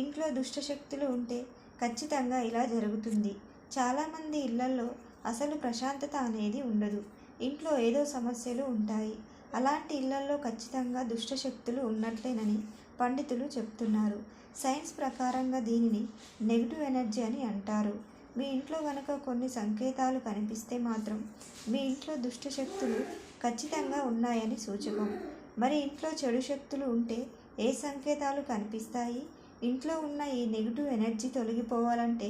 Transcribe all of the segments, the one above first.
ఇంట్లో దుష్టశక్తులు ఉంటే ఖచ్చితంగా ఇలా జరుగుతుంది. చాలామంది ఇళ్ళలో అసలు ప్రశాంతత అనేది ఉండదు. ఇంట్లో ఏదో సమస్యలు ఉంటాయి. అలాంటి ఇళ్ళలో ఖచ్చితంగా దుష్టశక్తులు ఉన్నట్లేనని పండితులు చెప్తున్నారు. సైన్స్ ప్రకారంగా దీనిని నెగిటివ్ ఎనర్జీ అని అంటారు. మీ ఇంట్లో కనుక కొన్ని సంకేతాలు కనిపిస్తే మాత్రం మీ ఇంట్లో దుష్టశక్తులు ఖచ్చితంగా ఉన్నాయని సూచకం. మరి ఇంట్లో చెడు శక్తులు ఉంటే ఏ సంకేతాలు కనిపిస్తాయి? ఇంట్లో ఉన్న ఈ నెగిటివ్ ఎనర్జీ తొలగిపోవాలంటే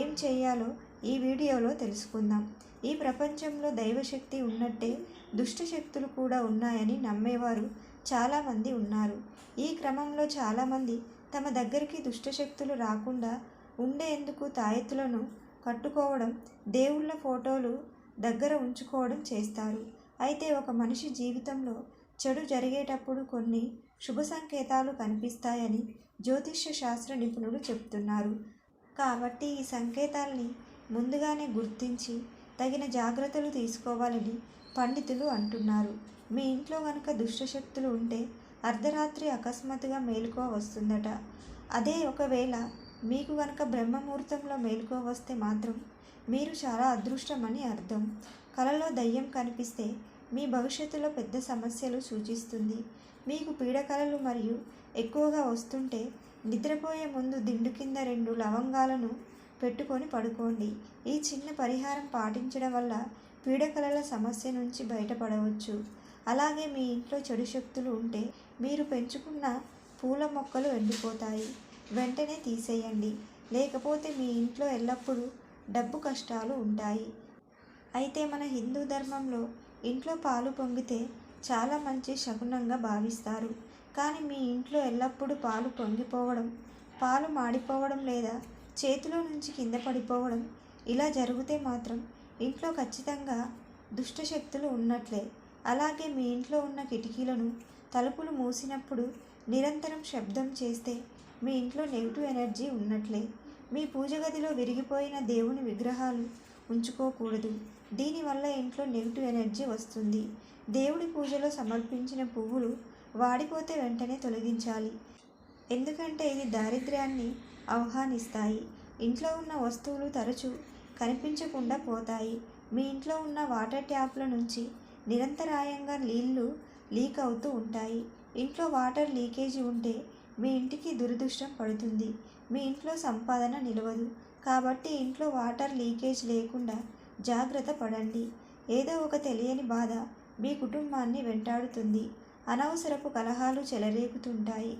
ఏం చేయాలో ఈ వీడియోలో తెలుసుకుందాం. ఈ ప్రపంచంలో దైవశక్తి ఉన్నట్టే దుష్ట శక్తులు కూడా ఉన్నాయని నమ్మేవారు చాలామంది ఉన్నారు. ఈ క్రమంలో చాలామంది తమ దగ్గరికి దుష్టశక్తులు రాకుండా ఉండేందుకు తాయెత్తులను కట్టుకోవడం దేవుళ్ళ ఫోటోలు దగ్గర ఉంచుకోవడం చేస్తారు. అయితే ఒక మనిషి జీవితంలో చెడు జరిగేటప్పుడు కొన్ని శుభ సంకేతాలు కనిపిస్తాయని జ్యోతిష్య శాస్త్ర నిపుణులు చెప్తున్నారు. కాబట్టి ఈ సంకేతాల్ని ముందుగానే గుర్తించి తగిన జాగ్రత్తలు తీసుకోవాలని పండితులు అంటున్నారు. మీ ఇంట్లో కనుక దుష్టశక్తులు ఉంటే అర్ధరాత్రి అకస్మాత్తుగా మేలుకో వస్తుందట. అదే ఒకవేళ మీకు కనుక బ్రహ్మముహూర్తంలో మేలుకో వస్తే మాత్రం మీరు చాలా అదృష్టమని అర్థం. కలలో దయ్యం కనిపిస్తే మీ భవిష్యత్తులో పెద్ద సమస్యలు సూచిస్తుంది. మీకు పీడకలలు మరియు ఎక్కువగా వస్తుంటే నిద్రపోయే ముందు దిండు కింద రెండు లవంగాలను పెట్టుకొని పడుకోండి. ఈ చిన్న పరిహారం పాటించడం వల్ల పీడకలల సమస్య నుంచి బయటపడవచ్చు. అలాగే మీ ఇంట్లో చెడు శక్తులు ఉంటే మీరు పెంచుకున్న పూల మొక్కలు ఎండిపోతాయి. వెంటనే తీసేయండి. లేకపోతే మీ ఇంట్లో ఎల్లప్పుడూ డబ్బు కష్టాలు ఉంటాయి. అయితే మన హిందూ ధర్మంలో ఇంట్లో పాలు పొంగితే చాలా మంచి శకునంగా భావిస్తారు. కానీ మీ ఇంట్లో ఎల్లప్పుడూ పాలు పొంగిపోవడం పాలు మాడిపోవడం లేదా చేతిలో నుంచి కింద పడిపోవడం ఇలా జరిగితే మాత్రం ఇంట్లో ఖచ్చితంగా దుష్టశక్తులు ఉన్నట్లే. అలాగే మీ ఇంట్లో ఉన్న కిటికీలను తలుపులు మూసినప్పుడు నిరంతరం శబ్దం చేస్తే మీ ఇంట్లో నెగిటివ్ ఎనర్జీ ఉన్నట్లే. మీ పూజ గదిలో విరిగిపోయిన దేవుని విగ్రహాలు ఉంచుకోకూడదు. దీనివల్ల ఇంట్లో నెగిటివ్ ఎనర్జీ వస్తుంది. దేవుడి పూజలో సమర్పించిన పువ్వులు వాడిపోతే వెంటనే తొలగించాలి. ఎందుకంటే ఇది దారిద్ర్యాన్ని ఆహ్వానిస్తాయి. ఇంట్లో ఉన్న వస్తువులు తరచూ కనిపించకుండా పోతాయి. మీ ఇంట్లో ఉన్న వాటర్ ట్యాప్ల నుంచి నిరంతరాయంగా నీళ్ళు లీక్ అవుతూ ఉంటాయి. ఇంట్లో వాటర్ లీకేజీ ఉంటే మీ ఇంటికి దురదృష్టం పడుతుంది. మీ ఇంట్లో సంపాదన నిలవదు. కాబట్టి ఇంట్లో వాటర్ లీకేజ్ లేకుండా జాగ్రత్త పడండి. ఏదో ఒక తెలియని బాధ మీ కుటుంబాన్ని వెంటాడుతుంది. అనవసరపు కలహాలు చెలరేగుతుంటాయి.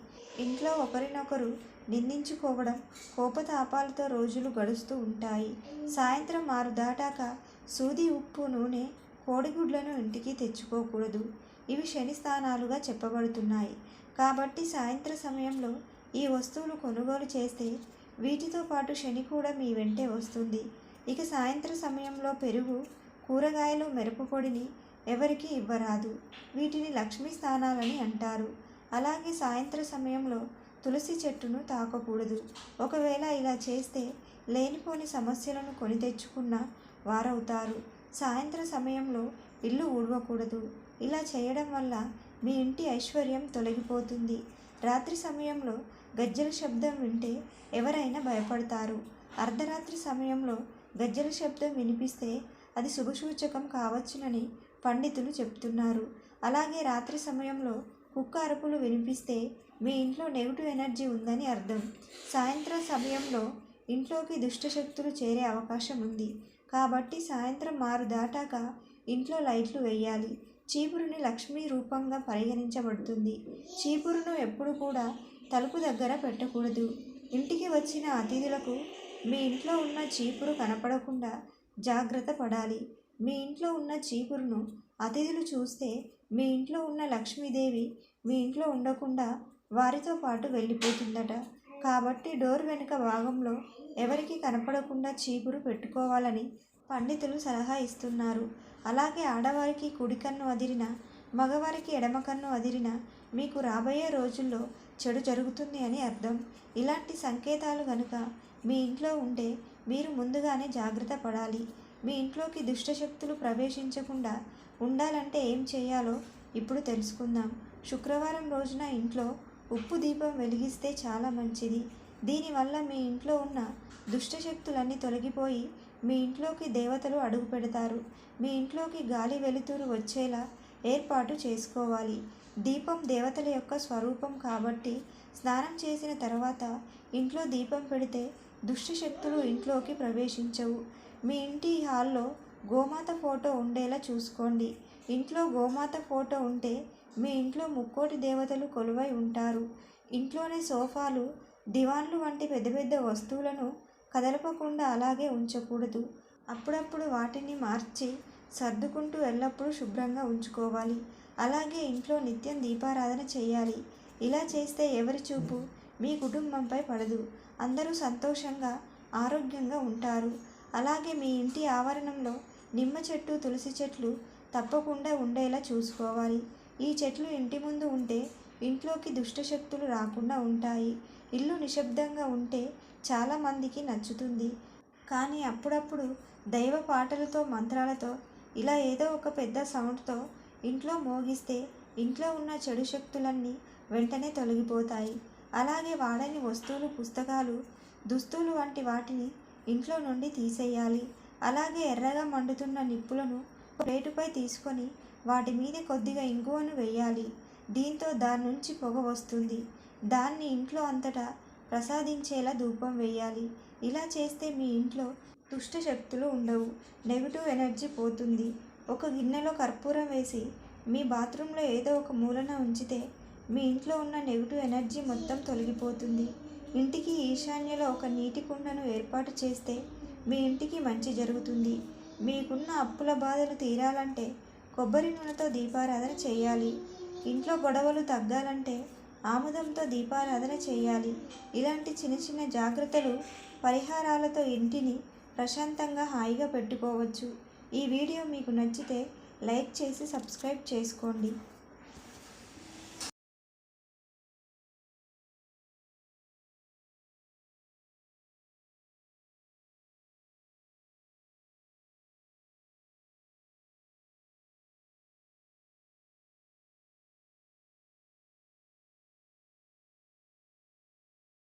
ఇంట్లో ఒకరినొకరు నిందించుకోవడం కోపతాపాలతో రోజులు గడుస్తూ ఉంటాయి. సాయంత్రం ఆరు దాటాక సూది ఉప్పు నూనె కోడిగుడ్లను ఇంటికి తెచ్చుకోకూడదు. ఇవి శని స్థానాలుగా చెప్పబడుతున్నాయి. కాబట్టి సాయంత్ర సమయంలో ఈ వస్తువులు కొనుగోలు చేస్తే వీటితో పాటు శని కూడా మీ వెంటే వస్తుంది. ఇక సాయంత్ర సమయంలో పెరుగు కూరగాయలు మిరపపొడిని ఎవరికి ఇవ్వరాదు. వీటిని లక్ష్మీ స్థానాలని అంటారు. అలాగే సాయంత్ర సమయంలో తులసి చెట్టును తాకకూడదు. ఒకవేళ ఇలా చేస్తే లేనిపోని సమస్యలను కొని తెచ్చుకున్న వారవుతారు. సాయంత్ర సమయంలో ఇల్లు ఊడవకూడదు. ఇలా చేయడం వల్ల మీ ఇంటి ఐశ్వర్యం తొలగిపోతుంది. రాత్రి సమయంలో గజ్జల శబ్దం వింటే ఎవరైనా భయపడతారు. అర్ధరాత్రి సమయంలో గజ్జల శబ్దం వినిపిస్తే అది శుభసూచకం కావచ్చునని పండితులు చెప్తున్నారు. అలాగే రాత్రి సమయంలో కుక్క అరుపులు వినిపిస్తే మీ ఇంట్లో నెగిటివ్ ఎనర్జీ ఉందని అర్థం. సాయంత్రం సమయంలో ఇంట్లోకి దుష్టశక్తులు చేరే అవకాశం ఉంది. కాబట్టి సాయంత్రం ఆరు దాటాక ఇంట్లో లైట్లు వేయాలి. చీపురుని లక్ష్మీ రూపంగా పరిగణించబడుతుంది. చీపురును ఎప్పుడు కూడా తలుపు దగ్గర పెట్టకూడదు. ఇంటికి వచ్చిన అతిథులకు మీ ఇంట్లో ఉన్న చీపురు కనపడకుండా జాగ్రత్త పడాలి. మీ ఇంట్లో ఉన్న చీపురును అతిథులు చూస్తే మీ ఇంట్లో ఉన్న లక్ష్మీదేవి మీ ఇంట్లో ఉండకుండా వారితో పాటు వెళ్ళిపోతుందట. కాబట్టి డోర్ వెనుక భాగంలో ఎవరికి కనపడకుండా చీపురు పెట్టుకోవాలని పండితులు సలహా ఇస్తున్నారు. అలాగే ఆడవారికి కుడికన్ను వదిలిన అదిరిన మగవారికి ఎడమ కన్ను అదిరిన మీకు రాబోయే రోజుల్లో చెడు జరుగుతుంది అని అర్థం. ఇలాంటి సంకేతాలు కనుక మీ ఇంట్లో ఉంటే మీరు ముందుగానే జాగ్రత్త పడాలి. మీ ఇంట్లోకి దుష్టశక్తులు ప్రవేశించకుండా ఉండాలంటే ఏం చేయాలో ఇప్పుడు తెలుసుకుందాం. శుక్రవారం రోజున ఇంట్లో ఉప్పు దీపం వెలిగిస్తే చాలా మంచిది. దీనివల్ల మీ ఇంట్లో ఉన్న దుష్ట శక్తులన్నీ తొలగిపోయి మీ ఇంట్లోకి దేవతలు అడుగు పెడతారు. మీ ఇంట్లోకి గాలి వెలుతురు వచ్చేలా ఏర్పాటు చేసుకోవాలి. దీపం దేవతల యొక్క స్వరూపం కాబట్టి స్నానం చేసిన తర్వాత ఇంట్లో దీపం పెడితే దుష్ట శక్తులు ఇంట్లోకి ప్రవేశించవు. మీ ఇంటి హాల్లో గోమాత ఫోటో ఉండేలా చూసుకోండి. ఇంట్లో గోమాత ఫోటో ఉంటే మీ ఇంట్లో ముక్కోటి దేవతలు కొలువై ఉంటారు. ఇంట్లోనే సోఫాలు దివాన్లు వంటి పెద్ద పెద్ద వస్తువులను కదలపకుండా అలాగే ఉంచకూడదు. అప్పుడప్పుడు వాటిని మార్చి సర్దుకుంటూ ఎల్లప్పుడూ శుభ్రంగా ఉంచుకోవాలి. అలాగే ఇంట్లో నిత్యం దీపారాధన చేయాలి. ఇలా చేస్తే ఎవరి చూపు? మీ కుటుంబంపై పడదు. అందరూ సంతోషంగా ఆరోగ్యంగా ఉంటారు. అలాగే మీ ఇంటి ఆవరణంలో నిమ్మ చెట్టు తులసి చెట్లు తప్పకుండా ఉండేలా చూసుకోవాలి. ఈ చెట్లు ఇంటి ముందు ఉంటే ఇంట్లోకి దుష్టశక్తులు రాకుండా ఉంటాయి. ఇల్లు నిశ్శబ్దంగా ఉంటే చాలామందికి నచ్చుతుంది. కానీ అప్పుడప్పుడు దైవ పాటలతో మంత్రాలతో ఇలా ఏదో ఒక పెద్ద సౌండ్తో ఇంట్లో మోగిస్తే ఇంట్లో ఉన్న చెడు శక్తులన్నీ వెంటనే తొలగిపోతాయి. అలాగే వాడని వస్తువులు పుస్తకాలు దుస్తులు వంటి వాటిని ఇంట్లో నుండి తీసేయాలి. అలాగే ఎర్రగా మండుతున్న నిప్పులను ప్లేటుపై తీసుకొని వాటి మీద కొద్దిగా ఇంగువను వేయాలి. దీంతో దాని నుంచి పొగ వస్తుంది. దాన్ని ఇంట్లో అంతటా ప్రసాదించేలా ధూపం వేయాలి. ఇలా చేస్తే మీ ఇంట్లో దుష్ట శక్తులు ఉండవు. నెగిటివ్ ఎనర్జీ పోతుంది. ఒక గిన్నెలో కర్పూరం వేసి మీ బాత్రూంలో ఏదో ఒక మూలన ఉంచితే మీ ఇంట్లో ఉన్న నెగిటివ్ ఎనర్జీ మొత్తం తొలగిపోతుంది. ఇంటికి ఈశాన్యలో ఒక నీటి కుండను ఏర్పాటు చేస్తే మీ ఇంటికి మంచి జరుగుతుంది. మీకున్న అప్పుల బాధలు తీరాలంటే కొబ్బరి నూనెతో దీపారాధన చేయాలి. ఇంట్లో గొడవలు తగ్గాలంటే ఆముదంతో దీపారాధన చేయాలి. ఇలాంటి చిన్న చిన్న జాగ్రత్తలు పరిహారాలతో ఇంటిని ప్రశాంతంగా హాయిగా పెట్టుకోవచ్చు. ఈ వీడియో మీకు నచ్చితే లైక్ చేసి సబ్స్క్రైబ్ చేసుకోండి.